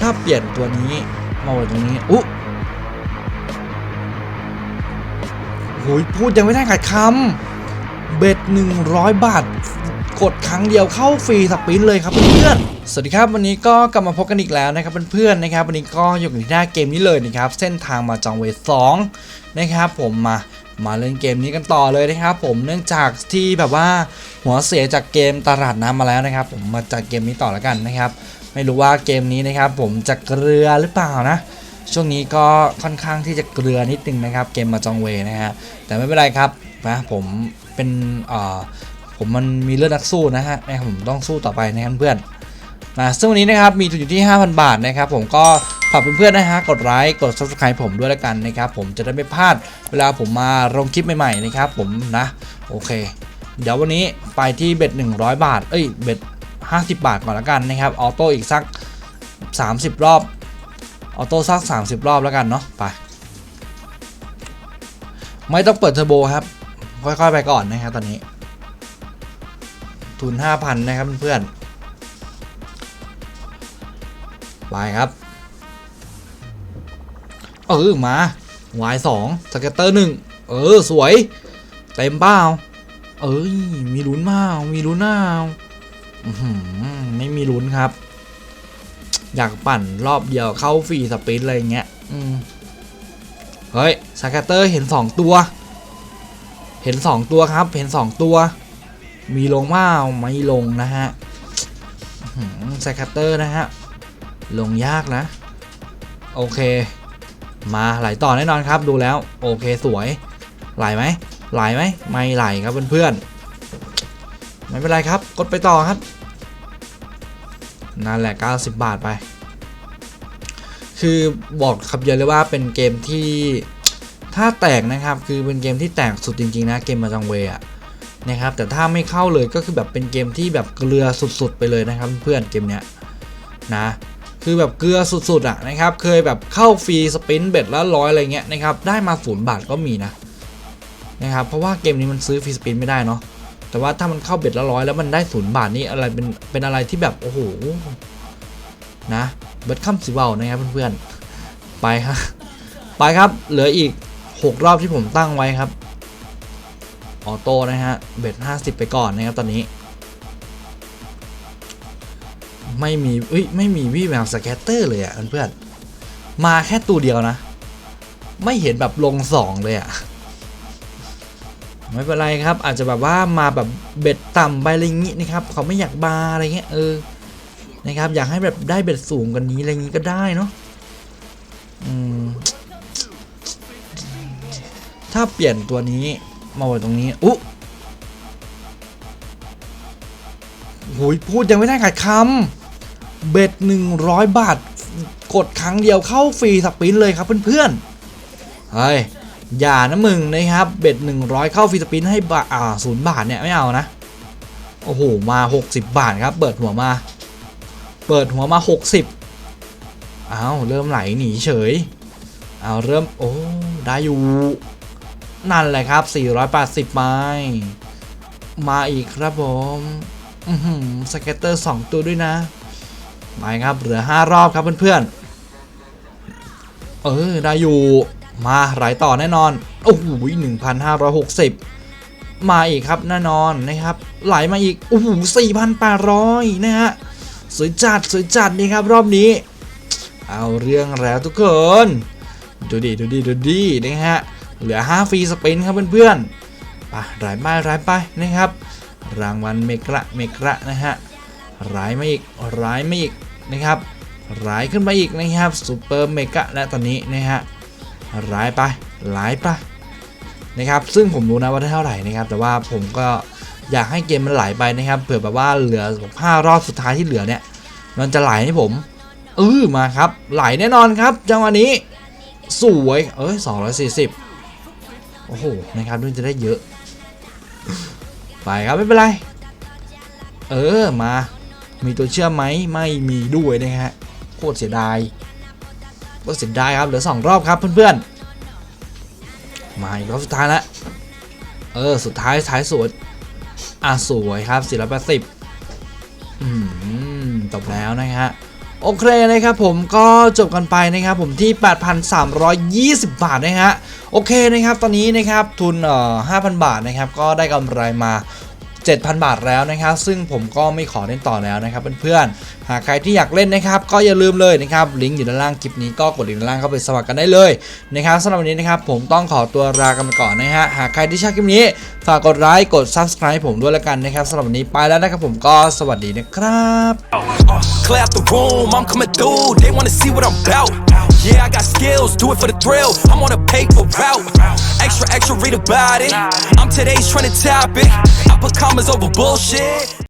ถ้าเปลี่ยนตัวนี้มาไว้ตรงนี้อุ๊โหยพูดยังไม่ได้ขาดคำเบ็ด 100 บาท กดครั้งเดียวเข้าฟรีสปินเลยครับเพื่อนสวัสดีครับวันนี้ก็กลับมาพบกันอีกแล้วนะครับเพื่อนๆนะครับวันนี้ก็อยู่ในหน้าเกมนี้เลยนะครับเส้นทางมาจองเวทสองนะครับผมมา มาเล่นเกมนี้กันต่อเลยนะครับผมเนื่องจากที่แบบว่าหัวเสียจากเกมตลาดน้ำมาแล้วนะครับ ผมมาจัดเกมนี้ต่อแล้วกันนะครับ ไม่รู้ว่าเกมนี้นะครับผมจะเกลือหรือเปล่านะ ช่วงนี้ก็ค่อนข้างที่จะเกลือนิดนึงนะครับ เกมมาจองเวนะฮะแต่ไม่เป็นไรครับนะผมเป็นเอ่อผมมันมีเลือดนักสู้นะฮะนะครับผมต้องสู้ต่อไปนะครับเพื่อนนะซึ่งวันนี้นะครับมีทุนอยู่ที่ 5,000 บาทนะครับ ผมก็ ฝากเพื่อนๆนะฮะกดไลค์กด subscribe ผมด้วยแล้วกันนะครับผมจะได้ไม่พลาดเวลาผมมาลงคลิปใหม่ๆนะครับผมนะโอเค เดี๋ยววันนี้ไปที่เบ็ด100 บาท เอ้ยเบ็ด50 บาทก่อนแล้วกันนะครับออโต้อีกสัก 30 รอบออโต้สัก 30 รอบแล้วกันเนาะไปไม่ต้องเปิดเทอร์โบครับ ค่อยๆไปก่อนนะครับตอนนี้ ทุน 5,000 นะครับเพื่อนๆไปครับ เออมาวายสองสเก็ตเตอร์หนึ่งเออสวย เต็มเป้าเอ้ยมีลุ้นเปล่ามีลุ้นเปล่าอื้อหือไม่มีลุ้นครับ อยากปั่นรอบเดียวเข้าฟรีสปินอะไรเงี้ยอืมเฮ้ยสแกตเตอร์เห็น2ตัว เห็น2ตัวครับ เห็น2ตัว มีลงเปล่าไม่ลงนะฮะสแกตเตอร์นะฮะลงยากนะ โอเค มาไหลต่อแน่นอนครับดูแล้วโอเคสวย ไหลไหมไหลไหมไม่ไหลครับเพื่อนๆไม่เป็นไรครับกดไปต่อครับนั่นแหละ 90 บาทไป คือบอกคำเดียวเลยว่าเป็นเกมที่ถ้าแตกนะครับ คือเป็นเกมที่แตกสุดจริงๆนะเกมมาจังเวอะนะครับ แต่ถ้าไม่เข้าเลยก็คือแบบเป็นเกมที่แบบเกลือสุดๆไปเลยนะครับ เพื่อนเกมเนี้ยนะ คือแบบเกลือสุดๆอะนะครับ เคยแบบเข้าฟรีสปินเบ็ดละร้อยอะไรเงี้ยนะครับ ได้มาศูนย์บาทก็มีนะนะครับ เพราะว่าเกมนี้มันซื้อฟรีสปินไม่ได้เนาะ แต่ว่าถ้ามันเข้าเบ็ดละร้อยแล้วมันได้ศูนย์บาทนี่อะไรเป็นเป็นอะไรที่แบบโอ้โหนะเบิร์ดคัมสิเบลนะครับเพื่อนๆ ไปครับไปครับ เหลืออีก 6 รอบที่ผมตั้งไว้ครับ ออโต้นะฮะ เบ็ด50 ไปก่อนนะครับตอนนี้ ไม่มีเอ้ยไม่มีวี่แววสแกตเตอร์เลยอะ่ะเพื่อนมาแค่ตัวเดียวนะ ไม่เห็นแบบลงสองเลยอะ่ะไม่เป็นไรครับ อาจจะแบบว่ามาแบบเบ็ดต่ำไปอะไรอย่างงี้นะครับเขาไม่อยากบาอะไรเงี้ยเออนะครับ อยากให้แบบได้เบ็ดสูงกันนี้อะไรงี้ก็ได้เนาะอืมถ้าเปลี่ยนตัวนี้มาไว้ตรงนี้อุ๊โหยพูดยังไม่ได้ขาดคำ เบ็ด100 บาท กดครั้งเดียวเข้าฟรีสปินเลยครับเพื่อนๆเฮ้ยอย่านะมึงนะครับ เบ็ด100 เข้าฟรีสปินให้บาอ่าศูนย์บาทเนี่ยไม่เอานะ โอ้โห มา 60 บาทครับ เปิดหัวมา เปิดหัวมา 60อ้าวเริ่มไหลหนีเฉยเอาเริ่ม โอ้ ได้อยู่ นั่นแหละครับ 480 ไม้ มาอีกครับผม อือหือสเก็ตเตอร์ 2 ตัวด้วยนะ ไปครับเหลือ 5 รอบครับเพื่อนๆ เออได้อยู่ มาไหลต่อแน่นอน โอ้โหหนึ่งพันห้าร้อยหกสิบมาอีกครับแน่นอนนะครับ ไหลมาอีก โอ้โหสี่พันแปดร้อยนะฮะ สวยจัดสวยจัดนี่ครับรอบนี้ เอาเรื่องแล้วทุกคน ดูดิดูดิดูดินะฮะ เหลือ 5 ฟรีสปินครับเพื่อนๆไปไหลไปไหลไปนะครับ รางวัลเมกระเมกระนะฮะไหลมาอีกไหลมาอีก นะครับไหลขึ้นมาอีกนะครับซูเปอร์เมกะและตอนนี้นะฮะร้ายไปร้ายไปนะครับซึ่งผมรู้นะว่าได้เท่าไหร่นะครับ แต่ว่าผมก็อยากให้เกมมันไหลไปนะครับเผื่อแบบว่าเหลือห้ารอบสุดท้ายที่เหลือเนี่ย มันจะไหลให้ผมเออมาครับไหลแน่นอนครับจังหวะนี้สวยเอ้ยสองร้อยสี่สิบโอ้โหนะครับด้วยจะได้เยอะ ไปครับไม่เป็นไร เออมา มีตัวเชื่อมไหมไม่มีด้วยนะฮะโคตรเสียดายก็เสียดายครับเหลือ2รอบครับเพื่อนๆมาอีกรอบสุดท้ายล้วเออสุดท้ายท้ายสวยอะสวยครับ480อืมจบแล้วนะฮะโอเคนะครับผมก็จบกันไปนะครับผมที่ 8,320 บาทนะฮะโอเคนะครับตอนนี้นะครับทุนเอ่อ5,000 บาทนะครับก็ได้กำไรมา 7,000 บาทแล้วนะครับ ซึ่งผมก็ไม่ขอเล่นต่อแล้วนะครับเพื่อนๆ หากใครที่อยากเล่นนะครับก็อย่าลืมเลยนะครับลิงก์อยู่ด้านล่างคลิปนี้ก็กดลิงก์ด้านล่างเข้าไปสมัครกันได้เลยนะครับสำหรับวันนี้นะครับผมต้องขอตัวลากันไปก่อนนะฮะหากใครที่ชอบคลิปนี้ฝากกดไลค์กด subscribe ผมด้วยละกันนะครับสำหรับวันนี้ไปแล้วนะครับผมก็สวัสดีนะครับ Clear out the room, I'm coming through. They wanna see what I'm about. Yeah, I got skills, do it for the thrill. I'm on a paper route. Extra, extra, read about it. I'm today's trying trending topic. I put commas over bullshit.